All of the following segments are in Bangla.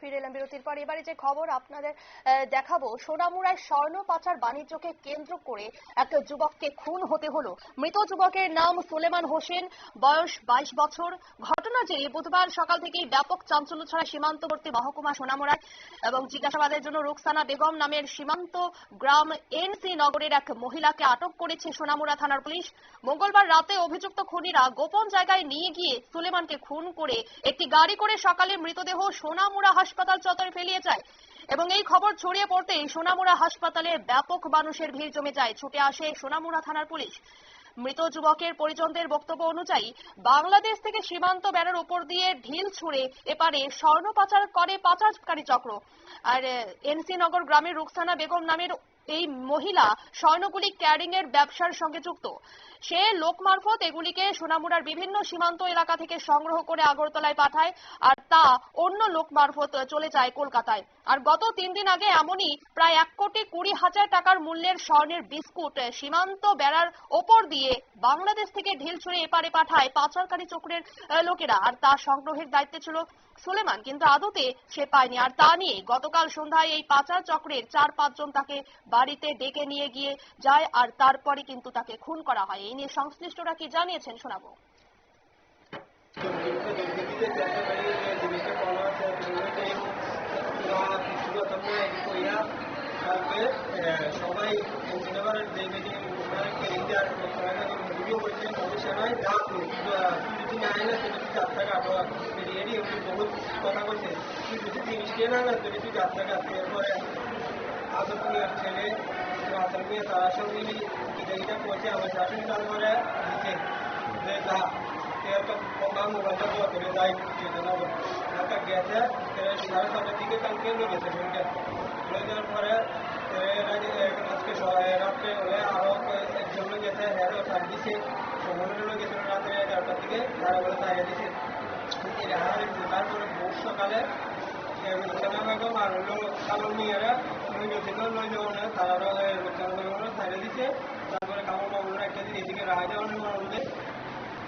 ফিরে এলাম বিরতির পর। এবারে যে খবর আপনাদের দেখাবো, সোনামুড়ায় স্বর্ণ পাচার বাণিজ্যকে কেন্দ্র করে এক যুবককে খুন হতে হলো। মৃত যুবকের নাম সুলেমান হোসেন, বয়স বাইশ বছর। ঘটনা যে, বুধবার সকাল থেকেই ব্যাপক চাঞ্চল্য ছড়া সীমান্তবর্তী মহকুমা সোনামুড়ায় এবং জিজ্ঞাসাবাদের জন্য রুকসানা বেগম নামের সীমান্ত গ্রাম এনসি নগরের এক মহিলাকে আটক করেছে সোনামুড়া থানার পুলিশ। মঙ্গলবার রাতে অভিযুক্ত খুনিরা গোপন জায়গায় নিয়ে গিয়ে সুলেমানকে খুন করে একটি গাড়ি করে সকালে মৃতদেহ সোনামুড়া হাসপাতাল চত্বরে ফেলিয়ে যায়। এবং এই খবর ছড়িয়ে পড়তেই সোনামুড়া হাসপাতালে ব্যাপক মানুষের ভিড় জমে যায়। ছুটে আসে সোনামুড়া থানার পুলিশ। মৃত যুবকের পরিজনদের বক্তব্য অনুযায়ী, বাংলাদেশ থেকে সীমান্ত বেড়ার উপর দিয়ে ঢিল ছুঁড়ে এপারে স্বর্ণ পাচার করে পাচারকারী চক্র। আর এনসি নগর গ্রামের রুকসানা বেগম নামের এই মহিলা স্বর্ণগুলি ক্যারিং এর ব্যবসার সঙ্গে যুক্ত। সে লোক মারফত এগুলিকে সোনামুড়ার বিভিন্ন সীমান্ত এলাকা থেকে সংগ্রহ করে আগরতলায় পাঠায়। আর তা অন্য লোক মারফত চলে যায় কলকাতায়। আর গত তিন দিন আগে এমনই প্রায় এক কোটি কুড়ি হাজার টাকার মূল্যের স্বর্ণের বিস্কুট সীমান্ত বেড়ার ওপর দিয়ে বাংলাদেশ থেকে ঢিল ছুঁড়ে এপারে পাঠায় পাচারকারী চক্রের লোকেরা। আর তা সংগ্রহের দায়িত্বে ছিল সুলেমান, কিন্তু আদতে সে পায়নি। আর তা নিয়ে গতকাল সন্ধ্যায় এই পাচার চক্রের চার পাঁচজন তাকে বাড়িতে ডেকে নিয়ে গিয়ে যায়, আর তারপরে কিন্তু তাকে খুন করা হয়। এই নিয়ে সংশ্লিষ্টরা কি জানিয়েছেন শোনাবো। সবাই সিনেমার যে মিটিং ক্যারিয়ার ভিডিও করছে সবাই দাম যদি না সেটা তুই চার টাকা আবার বেরিয়ে বহুত কথা বলছে তুই যদি তিরিশ টাকা না যদি তুই টাকা এরপরে তার সঙ্গে এটা এটা করছে আমার শাশুড়ি তারপরে দিচ্ছে যে যা একটা কমা মোবাইলটা দেওয়া করে যাই একটা গেছে সাড়ে ছটার দিকে কালকে নিয়ে গেছে ফোনটা নিয়ে যাওয়ার পরে আজকে রাত্রে হলে আরও একজন গেছে হ্যাঁ ছাড় দিছে। সমুদ্রেরও গেছে রাত্রে এগারোটার দিকে তারা বলে তাই দিছে তারপরে ভোর সকালে রুচানা বেগম আর হলো কামল মিয়ারা ওই গেছিল নয় জনে তারা রুচানা বেগমরা ছাড়ে দিছে তারপরে কামল মামুরা একটা দিন এদিকে রায় দেওয়ার মানুষদের তারপরে সাড়ে ছটা বাইকে কল দিয়ে রাখার করতে সাহসিক ভাবিও কম সমুদ্রের গেছে যে এমনি ভাই মরে গিয়েছে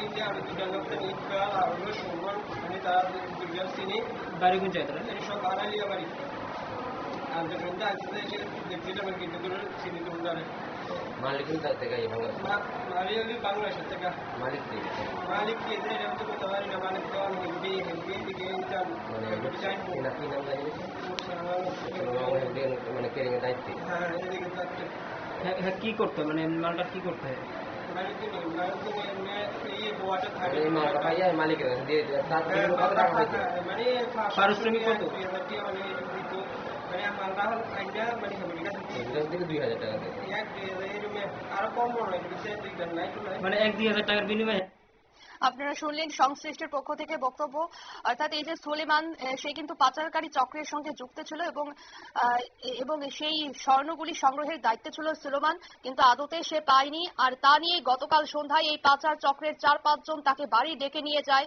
মানে মানে মালিক থেকে থেকে মালিক মালিক এরকম তো না মালিক তো হিন্দি হিন্দি দিকে ইনকাম মানে নাম মানে কেরিং এর দায়িত্বে হ্যাঁ এদিকে হ্যাঁ হ্যাঁ কি করতে মানে মালটা কি করতে হয় মালিক কি মালিক তো এই বোয়াটা থাকে এই মালটা পাইয়া মালিকের কাছে দিয়ে দিলে তার থেকে কত টাকা পাইছে মানে পারিশ্রমিক কত? দুই হাজার টাকা মানে দিত মানে মালটা হল আইডিয়া মানে হেমির কাছে দিয়ে এগুলোর থেকে দুই হাজার টাকা দেয় এক দুই হাজার এরকম আরও কম মনে হয় কিন্তু দিকদার নাই তো নাই মানে এক দুই হাজার টাকার বিনিময়ে আপনারা শুনলেন সংশ্লিষ্টের পক্ষ থেকে বক্তব্য। অর্থাৎ এই যে সোলেমান সে কিন্তু পাচারকারী চক্রের সঙ্গে যুক্ত ছিল এবং এবং সেই স্বর্ণগুলি সংগ্রহের দায়িত্বে ছিল সুলেমান, কিন্তু আদতে সে পায়নি। আর তা নিয়ে গতকাল সন্ধ্যায় এই পাচার চক্রের চার, পাঁচজন তাকে বাড়ি ডেকে নিয়ে যায়।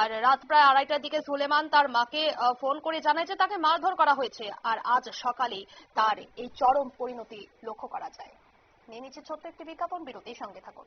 আর রাত প্রায় আড়াইটার দিকে সুলেমান তার মাকে ফোন করে জানায় যে তাকে মারধর করা হয়েছে। আর আজ সকালে তার এই চরম পরিণতি লক্ষ্য করা যায়। নিয়ে নিচ্ছে ছোট্ট একটি বিজ্ঞাপন, বিরতির সঙ্গে থাকুন।